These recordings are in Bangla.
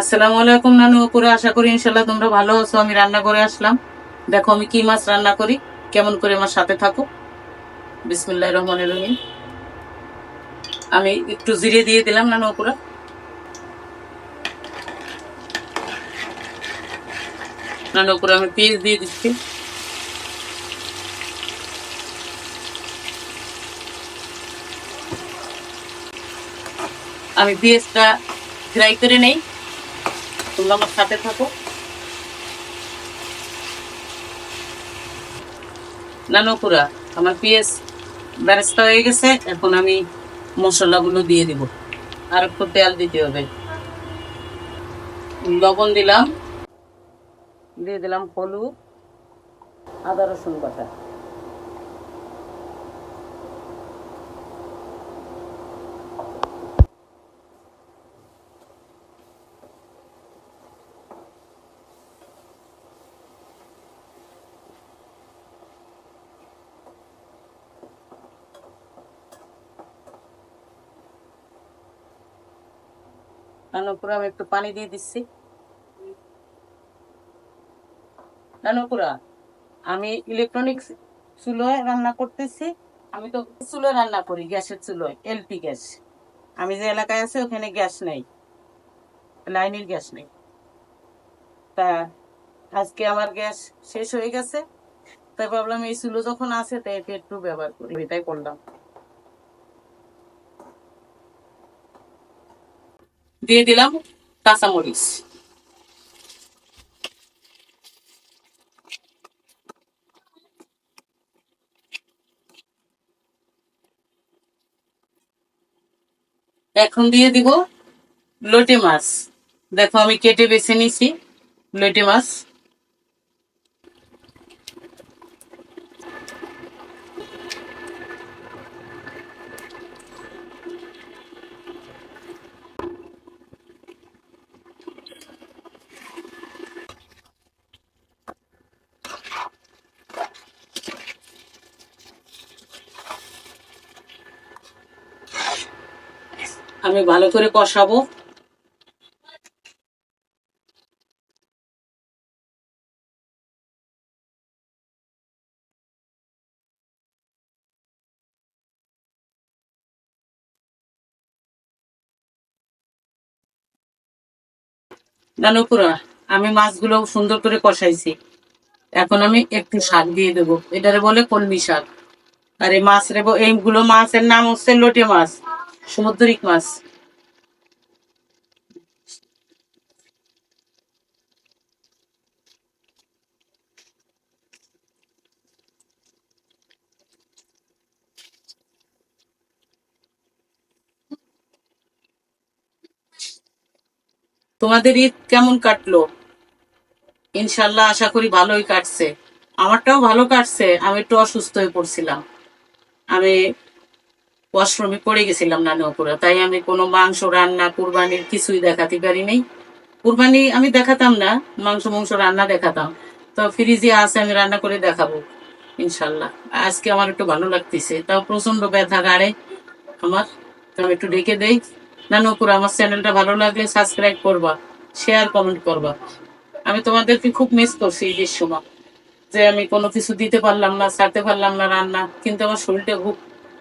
আসসালামু আলাইকুম নানু করে আশা করি ইনশাল্লাহ তোমরা ভালো আছো। আমি রান্না করে আসলাম। দেখো আমি কি মাছ রান্না করি, কেমন করে আমার সাথে থাকো। বিসমিল্লাহ রহমান রহিম। আমি একটু জিরে দিয়ে দিলাম নানু পুরা নানু পুরা আমি পেঁয়াজ দিয়ে দিচ্ছি। আমি পেঁয়াজটা ফ্রাই করে নেই। তোমরা আমার সাথে থাকো। নানকুরা আমার পেঁয়াজ বেরেস্তা হয়ে গেছে, এখন আমি মশলাগুলো দিয়ে দিব। আর একটু তেল দিতে হবে। লবণ দিলাম, দিয়ে দিলাম হলুদ, আদা রসুন বাটা। নানকুরা আমি একটু পানি দিয়ে দিচ্ছি। নানকুরা আমি ইলেকট্রনিক চুলোয় রান্না করতেছি। আমি তো চুলোয় রান্না করি, গ্যাসের চুলোয় এলপি গ্যাস। আমি যে এলাকায় আছে, ওখানে গ্যাস নেই, লাইনের গ্যাস নেই। তা আজকে আমার গ্যাস শেষ হয়ে গেছে। তাই ভাবলাম এই চুলো যখন আছে, তাই একে একটু ব্যবহার করি। এটাই করলাম। দিয়ে দিলাম কাঁচামরিচ এখন দিয়ে দিব লটে মাছ। দেখো আমি কেটে বেছে নিছি লটে মাছ। আমি ভালো করে কষাবো। নানুপুরা, আমি মাছগুলো সুন্দর করে কষাইছি। এখন আমি একটু শাক দিয়ে দেবো। এটারে বলে কলমি শাক। আর এই মাছ রে এইগুলো মাছের নাম হচ্ছে লোটে মাছ। সমুদ্রিক মাছ। তোমাদের ঈদ কেমন কাটলো? ইনশাল্লাহ আশা করি ভালোই কাটছে। আমারটাও ভালো কাটছে। আমি একটু অসুস্থ হয়ে পড়ছিলাম। আমি ওয়াশরুমে পড়ে গেছিলাম নানি ওপরে তাই আমি কোনো মাংস রান্না, কুরবানির কিছুই দেখাতে পারি নাই। কুরবানি আমি দেখাতাম না, মাংস মাংস রান্না দেখাতাম। তো ফ্রিজে আছে, আমি রান্না করে দেখাবো, ইনশাল্লাহ। আজকে আমার একটু ভালো লাগতেছে। তাও প্রচণ্ড ব্যথা গাড়ে আমার। তো আমি একটু ডেকে দেই। নানু ওপরে আমার চ্যানেলটা ভালো লাগলে সাবস্ক্রাইব করবা, শেয়ার, কমেন্ট করবা। আমি তোমাদেরকে খুব মিস করছি এই সময় যে আমি কোনো কিছু দিতে পারলাম না, ছাড়তে পারলাম না রান্না, কিন্তু আমার শরীরটা খুব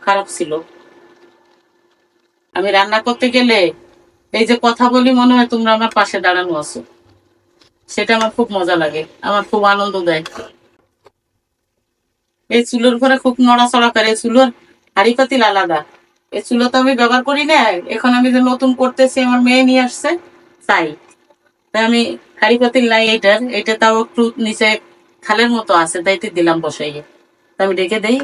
খারাপ ছিল। আমি রান্না করতে গেলে এই যে কথা বলি মনে হয় তোমরা আমার পাশে দাঁড়ানো আছো। সেটা আমার খুব মজা লাগে, আমার খুব আনন্দ দেয়। এই চুলোর ঘরে খুব নড়াচড়া করে চুলোর হাড়ি পাতিল আলাদা। এই চুলো তো আমি ব্যবহার করি না, এখন আমি যে নতুন করতেছি, আমার মেয়ে নিয়ে আসছে, তাই। তাই আমি হাড়ি পাতিল নাই এইটার এটা তাও একটু নিচে খালের মতো আছে তাইতে দিলাম বসাইয়ে। তা আমি ডেকে দেই।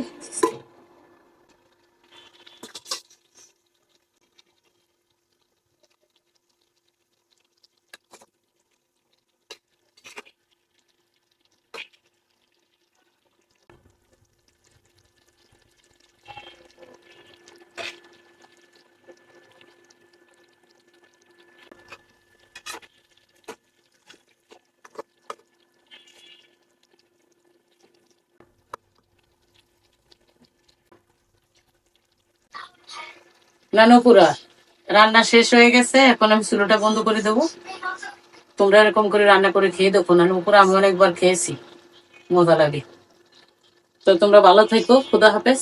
নানপুরা রান্না শেষ হয়ে গেছে, এখন আমি চুলোটা বন্ধ করে দেবো। তোমরা এরকম করে রান্না করে খেয়ে দেখো না উপরে আমি অনেকবার খেয়েছি। মজা লাগে। তো তোমরা ভালো থেকো, খুদা হাফেজ।